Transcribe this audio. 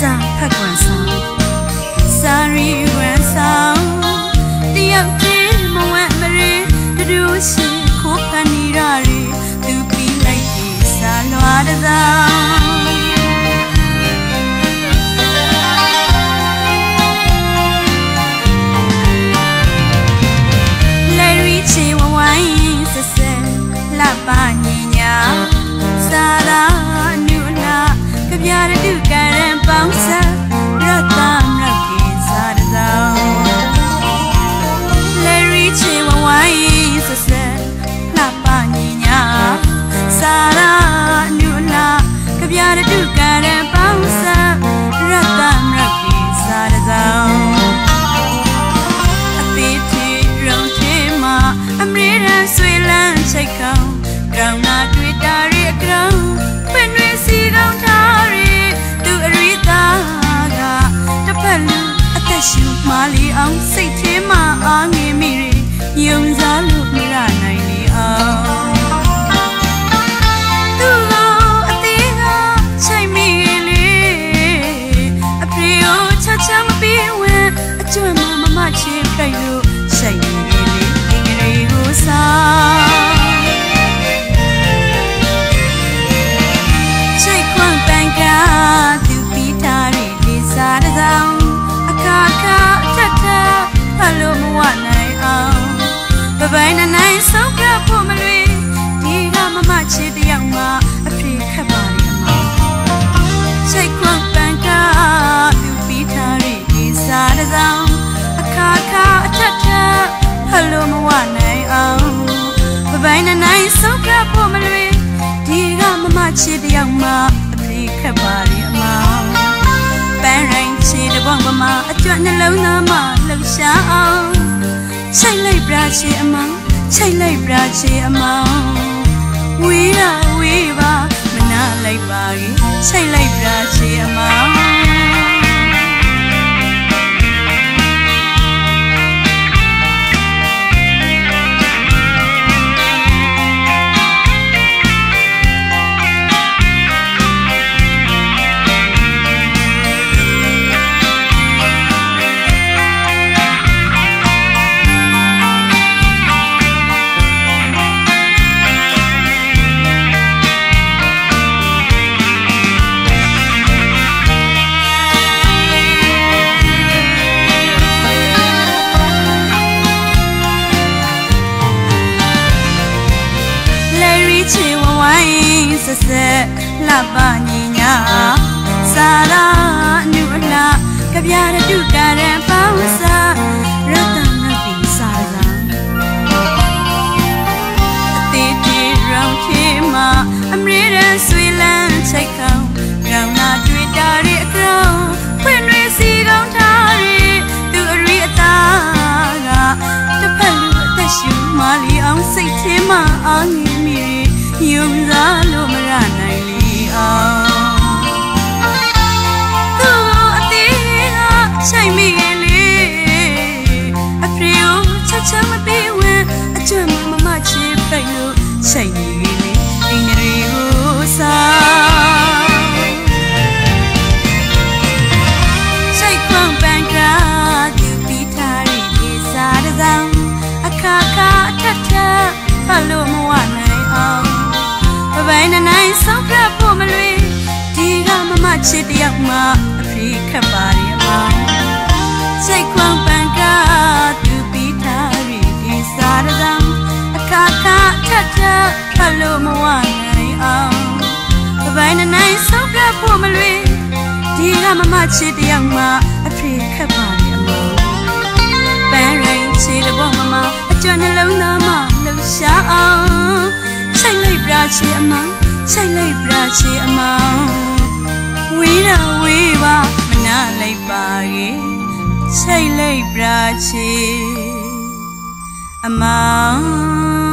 စာဖတ်ကွန်စာစာရီဝန်ဆောင်တယောက်တည်းမဝတ်မရေတူရှိခိုးဖန်နေရလေသူပြီးလိုက်ပြီစာလွာတသာ လို့မဝနိုင်အောင်ပပိုင်းနဲ့နိုင်ဆုပ်ပြဖို့မလွယ်ဒီကမမချစ်တယောက်မှအပြေခက်ပါရဲ့အမပန်းရိုင်းချီတဘောင်မမအကျွတ်နှလုံးသားမှလှူရှာအောင်ချိတ်လိုက်ပြချီအမချိတ်လိုက်ပြချီအမဝေးတာဝေးပါ ဆက်ဆက်လှပညီညာစာရာနုအနာကဗျာရတုကရံပေါင်းစာရတနာပိစာရာအသေးတီရောင်ချေမှာအမရန်ဆွေလန်းချိတ်ခေါရောင်နာတွေ့တာရအကောင်းဖွင့်တွေစီကောင်းထားရသူအရိအသားကတစ်ဖက်လူအသက်ရှူမလီအောင်စိတ်ထဲမှာအာငြင်းမိယုံ စားလို့မရနိုင်လေ ချစ်တယောက်မှအဖေခက်ပါရဲ့အမောင်စိတ်ခွန်ပန်ကသူပြီးထားရီဒီစားရံအခါခါထက်ထက်ဖလို့မဝနိုင်အောင်ပိုင်းနိုင်ဆောက်ပြဖို့မလွေဒီကမမချစ်တယောက်မှအဖေခက်ပါရဲ့အမောင်ပန်းရင်ချီတဲ့ဘောမမအကျွမ်းနှလုံးသားမှလှူရှားအောင်ချိတ်လိုက်ပြချေအမောင်ချိတ်လိုက်ပြချေအမော နာလိုက်ပါရေချိတ်လိုက်ပြချေအမောင်